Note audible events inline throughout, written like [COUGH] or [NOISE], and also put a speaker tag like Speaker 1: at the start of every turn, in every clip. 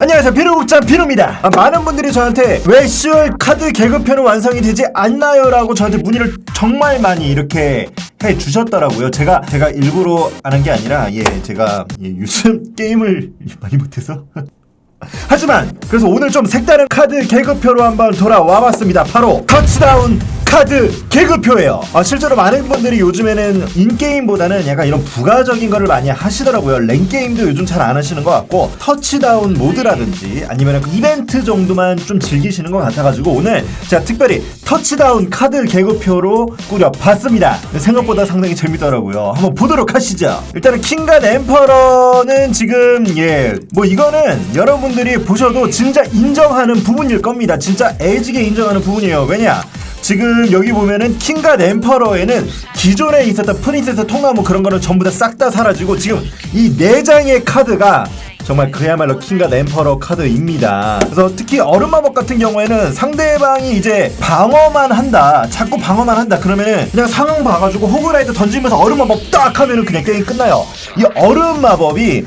Speaker 1: 안녕하세요. 비루국장 비루입니다. 아, 많은 분들이 저한테 왜 10월 카드 개그표는 완성이 되지 않나요? 라고 저한테 문의를 정말 많이 이렇게 해 주셨더라고요. 제가 제가 일부러 하는 게 아니라 예 제가 예, 요즘 [LAUGHS] 게임을 많이 못해서. [LAUGHS] 하지만 그래서 오늘 좀 색다른 카드 개그표로 한번 돌아와 봤습니다. 바로 터치다운 카드 개그표예요. 아, 실제로 많은 분들이 요즘에는 인게임보다는 약간 이런 부가적인 거를 많이 하시더라고요. 랭게임도 요즘 잘 안 하시는 것 같고 터치다운 모드라든지 아니면 이벤트 정도만 좀 즐기시는 것 같아가지고 오늘 제가 특별히 터치다운 카드 개그표로 꾸려봤습니다. 생각보다 상당히 재밌더라고요. 한번 보도록 하시죠. 일단은 킹갓 엠퍼러는 지금 예 뭐 이거는 여러분들이 보셔도 진짜 인정하는 부분일 겁니다. 진짜 애지게 인정하는 부분이에요. 왜냐 지금 여기 보면은 킹갓 엠퍼러에는 기존에 있었던 프린세스 통나무 그런 거는 전부 다 싹 다 사라지고 지금 이 네 장의 카드가 정말 그야말로 킹갓 엠퍼러 카드입니다. 그래서 특히 얼음 마법 같은 경우에는 상대방이 이제 방어만 한다, 자꾸 방어만 한다. 그러면은 그냥 상황 봐가지고 호그라이드 던지면서 얼음 마법 딱 하면은 그냥 게임 끝나요. 이 얼음 마법이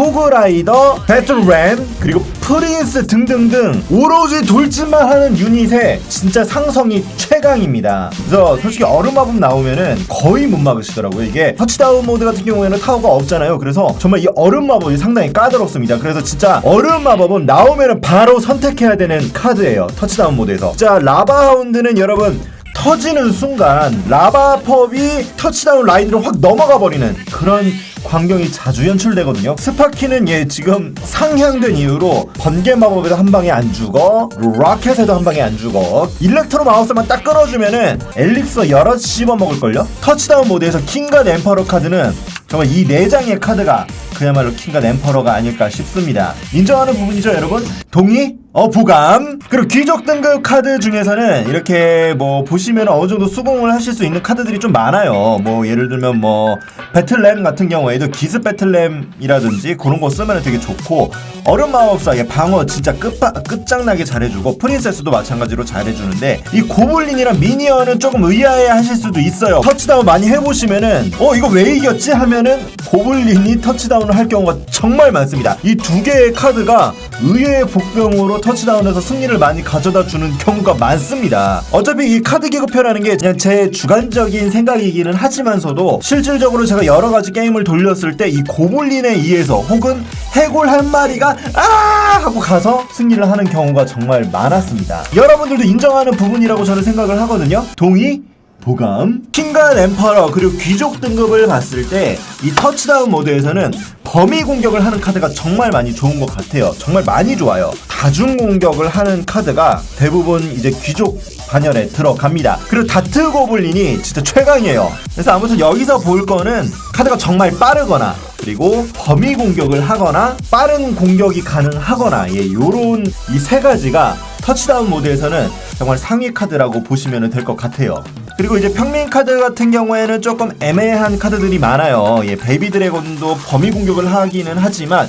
Speaker 1: 호그라이더, 배틀램, 그리고 프린스 등등등 오로지 돌진만 하는 유닛의 진짜 상성이 최강입니다. 그래서 솔직히 얼음 마법 나오면은 거의 못 막으시더라고요. 이게 터치다운 모드 같은 경우에는 타워가 없잖아요. 그래서 정말 이 얼음 마법이 상당히 까다롭습니다. 그래서 진짜 얼음 마법은 나오면은 바로 선택해야 되는 카드예요. 터치다운 모드에서. 자, 라바 하운드는 여러분 터지는 순간 라바 펍이 터치다운 라인으로 확 넘어가 버리는 그런 광경이 자주 연출되거든요. 스파키는 얘 지금 상향된 이유로 번개 마법에도 한 방에 안 죽어, 로켓에도 한 방에 안 죽어. 일렉트로 마우스만 딱 끌어주면은 엘릭서 여러 씹어 먹을걸요? 터치다운 모드에서 킹과 엠퍼러 카드는 정말 이 네 장의 카드가 그야말로 킹과 엠퍼러가 아닐까 싶습니다. 인정하는 부분이죠, 여러분? 동의? 어, 부감. 그리고 귀족 등급 카드 중에서는 이렇게 뭐 보시면 어느 정도 수긍을 하실 수 있는 카드들이 좀 많아요. 뭐 예를 들면 뭐 배틀램 같은 경우에도 기스 배틀램이라든지 그런 거 쓰면 되게 좋고 얼음 마법사의 방어 진짜 끝바, 끝장나게 잘해주고 프린세스도 마찬가지로 잘해주는데 이 고블린이랑 미니언은 조금 의아해 하실 수도 있어요. 터치다운 많이 해보시면은 어 이거 왜 이겼지 하면은 고블린이 터치다운을 할 경우가 정말 많습니다. 이 두 개의 카드가 의외의 복병으로 터치다운에서 승리를 많이 가져다 주는 경우가 많습니다. 어차피 이 카드 기급표라는 게 그냥 제 주관적인 생각이기는 하지만서도 실질적으로 제가 여러 가지 게임을 돌렸을 때 이 고블린에 의해서 혹은 해골 한 마리가 아 하고 가서 승리를 하는 경우가 정말 많았습니다. 여러분들도 인정하는 부분이라고 저는 생각을 하거든요. 동의? 보감 킹과 엠퍼러 그리고 귀족 등급을 봤을 때 이 터치다운 모드에서는 범위 공격을 하는 카드가 정말 많이 좋은 것 같아요. 정말 많이 좋아요. 다중 공격을 하는 카드가 대부분 이제 귀족 반열에 들어갑니다. 그리고 다트 고블린이 진짜 최강이에요. 그래서 아무튼 여기서 볼 거는 카드가 정말 빠르거나 그리고 범위 공격을 하거나 빠른 공격이 가능하거나 예 요런 이 세 가지가 터치다운 모드에서는 정말 상위 카드라고 보시면 될 것 같아요. 그리고 이제 평민 카드 같은 경우에는 조금 애매한 카드들이 많아요. 예, 베이비 드래곤도 범위 공격을 하기는 하지만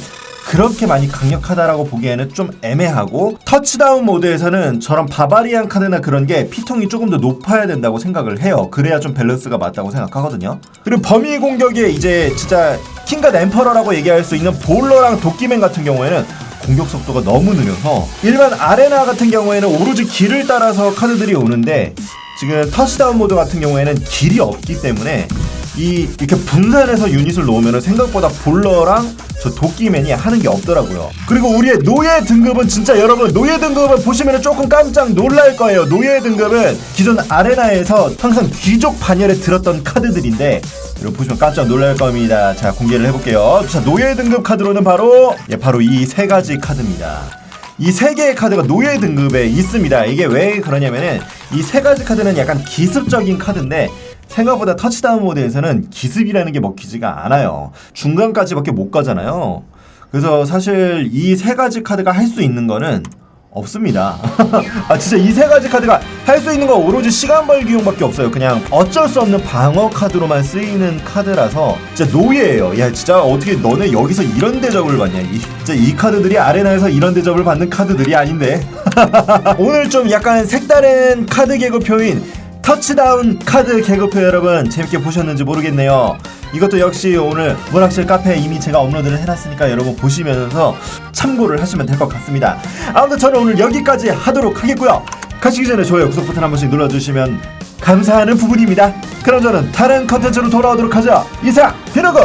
Speaker 1: 그렇게 많이 강력하다라고 보기에는 좀 애매하고 터치다운 모드에서는 저런 바바리안 카드나 그런 게 피통이 조금 더 높아야 된다고 생각을 해요. 그래야 좀 밸런스가 맞다고 생각하거든요. 그리고 범위 공격에 이제 진짜 킹갓 엠퍼러라고 얘기할 수 있는 볼러랑 도끼맨 같은 경우에는 공격 속도가 너무 느려서 일반 아레나 같은 경우에는 오로지 길을 따라서 카드들이 오는데 지금 터치다운 모드 같은 경우에는 길이 없기 때문에 이 이렇게 분산해서 유닛을 놓으면 생각보다 볼러랑 저 도끼맨이 하는 게 없더라고요. 그리고 우리의 노예 등급은 진짜 여러분 노예 등급을 보시면 조금 깜짝 놀랄 거예요. 노예 등급은 기존 아레나에서 항상 귀족 반열에 들었던 카드들인데 여러분 보시면 깜짝 놀랄 겁니다. 자 공개를 해볼게요. 자 노예 등급 카드로는 바로 예 바로 이 세 가지 카드입니다. 이세 개의 카드가 노예 등급에 있습니다. 이게 왜 그러냐면은 이 세 가지 카드는 약간 기습적인 카드인데 생각보다 터치다운 모드에서는 기습이라는 게 먹히지가 않아요. 중간까지밖에 못 가잖아요. 그래서 사실 이 세 가지 카드가 할 수 있는 거는 없습니다. [LAUGHS] 아 진짜 이 세 가지 카드가 할 수 있는 건 오로지 시간 벌기용밖에 없어요. 그냥 어쩔 수 없는 방어 카드로만 쓰이는 카드라서 진짜 노예예요. 야 진짜 어떻게 너네 여기서 이런 대접을 받냐? 이, 진짜 이 카드들이 아레나에서 이런 대접을 받는 카드들이 아닌데. [LAUGHS] 오늘 좀 약간 색다른 카드 개그 표인 터치다운 카드 개그표 여러분 재밌게 보셨는지 모르겠네요. 이것도 역시 오늘 문학실 카페에 이미 제가 업로드를 해놨으니까 여러분 보시면서 참고를 하시면 될 것 같습니다. 아무튼 저는 오늘 여기까지 하도록 하겠고요. 가시기 전에 좋아요, 구독 버튼 한 번씩 눌러주시면 감사하는 부분입니다. 그럼 저는 다른 컨텐츠로 돌아오도록 하죠. 이상 비너고